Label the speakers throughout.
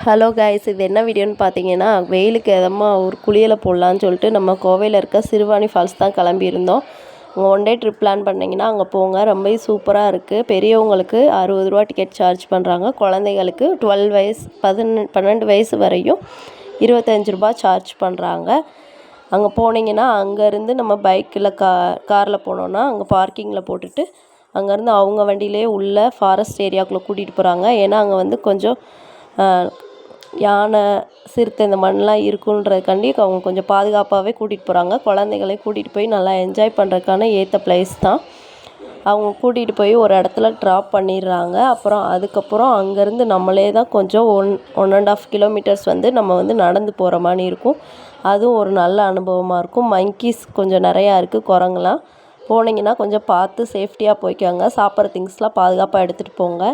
Speaker 1: Hello guys இது என்ன வீடியோன்னு பார்த்தீங்கன்னா வெயிலுக்கு எதமாக ஒரு குளியலை போடலான்னு சொல்லிட்டு நம்ம கோவையில் இருக்க சிறுவாணி ஃபால்ஸ் தான் கிளம்பியிருந்தோம். அங்கே ஒன் டே ட்ரிப் பிளான் பண்ணிங்கன்னா அங்கே போங்க. ரொம்ப சூப்பராக இருக்குது பெரியவங்களுக்கு அறுபது ரூபா டிக்கெட் சார்ஜ் பண்ணுறாங்க குழந்தைகளுக்கு டுவெல் வயசு பதினெ பன்னெண்டு வயசு வரையும் இருபத்தஞ்சி ரூபா சார்ஜ் பண்ணுறாங்க அங்கே போனீங்கன்னா அங்கேருந்து நம்ம பைக்கில் கா காரில் போனோன்னா அங்கே பார்க்கிங்கில் போட்டுட்டு அங்கேருந்து அவங்க வண்டியிலே உள்ள ஃபாரஸ்ட் ஏரியாவுக்குள்ளே கூட்டிகிட்டு போகிறாங்க ஏன்னா அங்கே வந்து கொஞ்சம் யானை சிறுத்தை இந்த மாதிரிலாம் இருக்குன்றதுக்காண்டி அவங்க கொஞ்சம் பாதுகாப்பாகவே கூட்டிகிட்டு போகிறாங்க. குழந்தைகளையும் கூட்டிகிட்டு போய் நல்லா என்ஜாய் பண்ணுறதுக்கான ஏற்ற ப்ளேஸ் தான். அவங்க கூட்டிகிட்டு போய் ஒரு இடத்துல ட்ராப் பண்ணிடுறாங்க. அப்புறம் அதுக்கப்புறம் அங்கேருந்து நம்மளே தான் கொஞ்சம் one one and half kilometres வந்து நம்ம வந்து நடந்து போகிற மாதிரி இருக்கும். அதுவும் ஒரு நல்ல அனுபவமாக இருக்கும். மங்கீஸ் கொஞ்சம் நிறையா இருக்குது குரங்குலாம். போனீங்கன்னா கொஞ்சம் பார்த்து சேஃப்டியாக போய்க்கோங்க. சாப்பிட்ற திங்ஸ்லாம் பாதுகாப்பாக எடுத்துகிட்டு போங்க.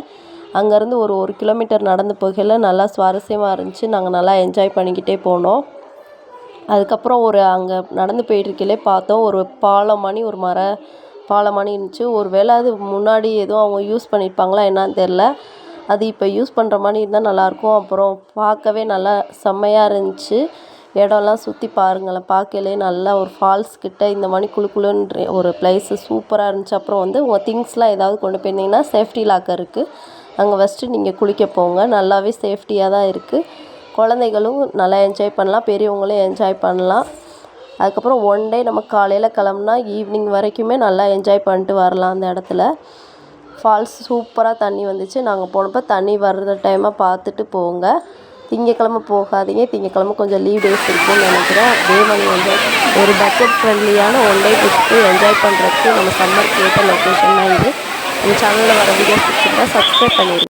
Speaker 1: அங்கேருந்து ஒரு ஒரு கிலோமீட்டர் நடந்து போகையில் நல்லா சுவாரஸ்யமாக இருந்துச்சு. நாங்கள் நல்லா என்ஜாய் பண்ணிக்கிட்டே போனோம். அதுக்கப்புறம் ஒரு அங்கே நடந்து போயிட்டுருக்கையிலே பார்த்தோம் ஒரு பாலம் ஒரு மர பாலம் இருந்துச்சு. ஒரு வேளை அது முன்னாடி எதுவும் அவங்க யூஸ் பண்ணியிருப்பாங்களா என்னான்னு தெரில. அது இப்போ யூஸ் பண்ணுற மாதிரி இருந்தால் நல்லாயிருக்கும். அப்புறம் பார்க்கவே நல்லா செம்மையாக இருந்துச்சு. இடம்லாம் சுற்றி பாருங்களேன் பார்க்கையிலே நல்லா ஒரு ஃபால்ஸ் கிட்ட இந்த மாதிரி குளு குளுன்ற ஒரு பிளேஸு சூப்பராக இருந்துச்சு. அப்புறம் வந்து உங்கள் திங்ஸ்லாம் ஏதாவது கொண்டு போயிருந்தீங்கன்னா சேஃப்டி லாக்கர் இருக்குது. அங்கே ஃபஸ்ட்டு நீங்கள் குளிக்க போங்க. நல்லாவே சேஃப்டியாக தான் இருக்குது குழந்தைகளும் நல்லா என்ஜாய் பண்ணலாம். பெரியவங்களும் என்ஜாய் பண்ணலாம். அதுக்கப்புறம் ஒன் டே நம்ம காலையில் கிளம்புனா ஈவினிங் வரைக்குமே நல்லா என்ஜாய் பண்ணிட்டு வரலாம் அந்த இடத்துல. ஃபால்ஸ் சூப்பராக தண்ணி வந்துச்சு. நாங்கள் போனப்போ தண்ணி வர்ற டைமாக பார்த்துட்டு போங்க. திங்கக்கிழமை போகாதீங்க. திங்கக்கிழமை கொஞ்சம் லீவ் டேஸ் இருக்குன்னு நினைக்கிறேன் அதே மாதிரி வந்து ஒரு பட்ஜெட் ஃப்ரெண்ட்லியான ஒன் டே ட்ரிப்பு என்ஜாய் பண்ணுறதுக்கு நம்ம சம்மருக்கு ஏற்ற லொக்கேஷன் தான் இது. இந்த சேனலில் வர வீடியோஸ் பிடிச்சிருந்தா சப்ஸ்கிரைப் பண்ணிடுங்க